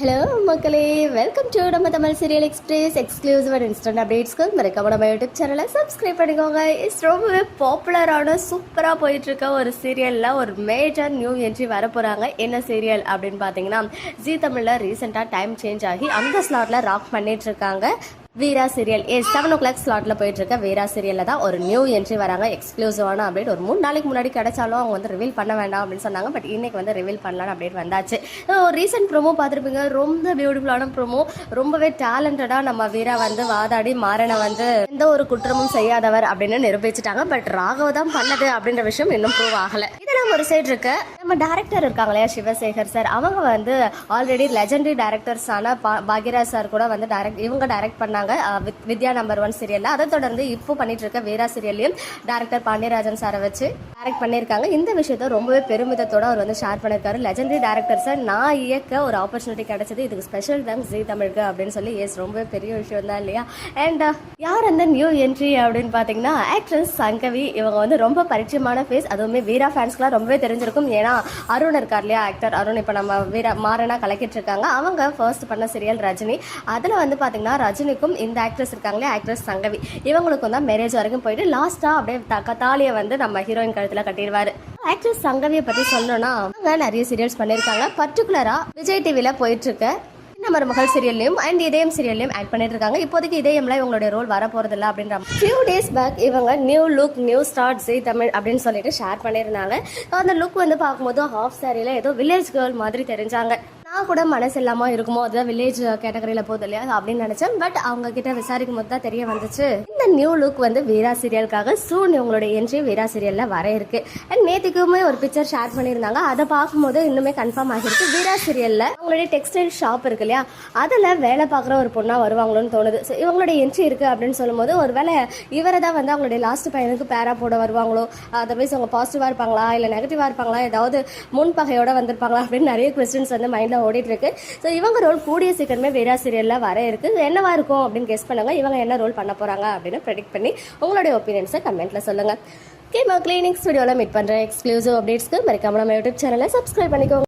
Hello மக்களே. Welcome to நம்ம Tamil serial express exclusive and instant அப்டேட்ஸ்க்கு மறக்காம நம்ம யூடியூப் சேனலை சப்ஸ்கிரைப் பண்ணிக்கோங்க. இட்ஸ் ரொம்பவே பாப்புலரான சூப்பராக போயிட்டுருக்க ஒரு சீரியலில் ஒரு மேஜர் நியூ என்ட்ரி வர போகிறாங்க என்ன சீரியல் அப்படின்னு பார்த்தீங்கன்னா ஜி தமிழில் ரீசெண்டாக டைம் சேஞ்ச் ஆகி அந்த ஸ்லாட்டில் ராக் பண்ணிகிட்ருக்காங்க Veera serial is seven o'clock ஸ்லாட்டில் போயிட்டு இருக்க வீரா சீரியல்ல தான் ஒரு நியூ என்ட்ரி வராங்க. எக்ஸ்க்ளூசிவான அப்டேட் ஒரு மூணு நாளைக்கு முன்னாடி கிடைச்சாலும் அவங்க வந்து ரிவீல் பண்ண வேண்டாம் அப்படின்னு சொன்னாங்க. பட் இன்னைக்கு வந்து ரிவீல் பண்ணலாம்னு அப்டேட் வந்தாச்சு. ரீசெண்ட் ப்ரோமோ பார்த்துருப்பீங்க. ரொம்ப பியூட்டிஃபுல்லான ப்ரோமோ ரொம்பவே டேலண்டடாக நம்ம வீரா வந்து வாதாடி மாறனை வந்து எந்த ஒரு குற்றமும் செய்யாதவர் அப்படின்னு நிரூபிச்சிட்டாங்க. பட் ராகவ தான் பண்ணது அப்படின்ற விஷயம் இன்னும் ப்ரூவ் ஆகலை. இதெல்லாம் ஒரு சைடு இருக்கு. நம்ம டேரக்டர் இருக்காங்க இல்லையா சிவசேகர் சார் அவங்க வந்து ஆல்ரெடி லெஜெண்டரி டேரக்டர்ஸான பாகிரா சார் கூட வந்து டேரக்ட் இவங்க டைரக்ட் பண்ணாங்க. வித்- வித்யா நம்பர் ஒன் சீரியல்ல அதை தொடர்ந்து இப்போ பண்ணிட்டு இருக்க வீரா சீரியல்லையும் டேரக்டர் பாண்டியராஜன் சாரை வச்சு டேரக்ட் பண்ணியிருக்காங்க. இந்த விஷயத்த ரொம்பவே பெருமிதத்தோட அவர் வந்து ஷேர் பண்ணியிருக்காரு. லெஜண்டரி டேரக்டர் சார் நான் இயக்க ஒரு ஆப்பர்ச்சுனிட்டி கிடைச்சது. இதுக்கு ஸ்பெஷல் தேங்க்ஸ் ஜி தமிழுக்கு அப்படின்னு சொல்லி எஸ் ரொம்பவே பெரிய விஷயம் தான் இல்லையா? அண்ட் யார் அந்த நியூ என்ட்ரி அப்படின்னு பார்த்தீங்கன்னா ஆக்ட்ரஸ் சங்கவி. இவங்க வந்து ரொம்ப பரிச்சயமான ஃபேஸ் அதுவுமே வீரா ஃபேன்ஸ்க்குலாம் ரொம்பவே தெரிஞ்சிருக்கும். ஏன்னா அருண் இருக்கார் இல்லையா ஆக்டர் அருண். இப்போ நம்ம வீர மாறனா கலக்கிட்டு இருக்காங்க. அவங்க ஃபர்ஸ்ட் பண்ண சீரியல் ரஜினி. அதில் வந்து பார்த்தீங்கன்னா ரஜினிக்கும் இந்த ஆக்ட்ரஸ் இருக்காங்களே ஆக்ட்ரஸ் சங்கவி. இவங்களுக்கும் தான் மேரேஜ் வரைக்கும் போயிட்டு லாஸ்ட்டாக அப்படியே த- தாலியை வந்து நம்ம ஹீரோயின் கழுத்தில் கட்டிடுவார். ஆக்ட்ரஸ் சங்கவியை பற்றி சொல்லணும்னா அவங்க நிறைய சீரியல்ஸ் பண்ணியிருக்காங்க. பர்டிகுலராக விஜய் டிவியில் போயிட்டுருக்கு இருக்க மருமகள் சீரியல்லையும் அண்ட் இதயம் சீரியல்லையும் ஆக்ட் பண்ணிட்டு இருக்காங்க இப்போதைக்கு இதயம்ல இவங்களுடைய ரோல் வர போறது இல்லை அப்படின்ற ஃபியூ டேஸ் பேக் இவங்க new look new start Jai Tamil அப்படின்னு சொல்லிட்டு ஷேர் பண்ணியிருந்தாங்க. அந்த லுக் வந்து பார்க்கும்போது ஹாஃப் சாரியில ஏதோ வில்லேஜ் கேர்ள் மாதிரி தெரிஞ்சாங்க. நான் கூட மனசு இருக்குமோ? அதுதான் வில்லேஜ் கேட்டகரியில் போகுது இல்லையா? அப்படின்னு நினைச்சேன். பட் அவங்க கிட்ட விசாரிக்கும் போது தான் தெரிய வந்துச்சு. இந்த நியூ லுக் வந்து வீரா சீரியலுக்காக சூன் இவங்களோட என்ட்ரி வீரா சீரியலில் வர இருக்கு. அண்ட் நேத்துக்குமே ஒரு பிக்சர் ஷேர் பண்ணியிருந்தாங்க. அதை பார்க்கும்போது இன்னுமே கன்ஃபார்ம் ஆகிருக்கு வீரா சீரியலில் அவங்களுடைய டெக்ஸ்டைல் ஷாப் இருக்கு இல்லையா? அதில் வேலை பார்க்குற ஒரு பொண்ணா வருவாங்களோன்னு தோணுது. ஸோ இவங்களுடைய என்ட்ரி இருக்கு அப்படின்னு சொல்லும்போது ஒரு வேலை இவரை தான் வந்து அவங்களுடைய லாஸ்ட் பையனுக்கு பேரா போட வருவாங்களோ? அதர்வைஸ் அவங்க பாசிட்டிவாக இருப்பாங்களா? இல்லை நெகட்டிவாக இருப்பாங்களா? ஏதாவது முன்பகையோட வந்திருப்பாங்களா? அப்படின்னு நிறைய கொஸ்டின்ஸ் வந்து மைண்டில் ஓடிட்டுருக்கு. ஸோ இவங்க ரோல் கூடிய சீக்கிரமே வீரா சீரியல்ல வர இருக்கு. என்னவா இருக்கும் அப்படின்னு கெஸ் பண்ணுங்க. இவங்க என்ன ரோல் பண்ண போறாங்க அப்படின்னு ப்ரெடிக்ட் பண்ணி உங்களுடைய ஒப்பீனியன்ஸை கமெண்ட்டில் சொல்லுங்க. ஓகே மக்களே நெக்ஸ்ட் வீடியோவில் மீட் பண்ணுறேன் எக்ஸ்க்ளூசிவ் அப்டேட்ஸ்க்கு மறக்காம நம்ம யூடியூப் சேனலை சப்ஸ்கிரைப் பண்ணிக்கோங்க.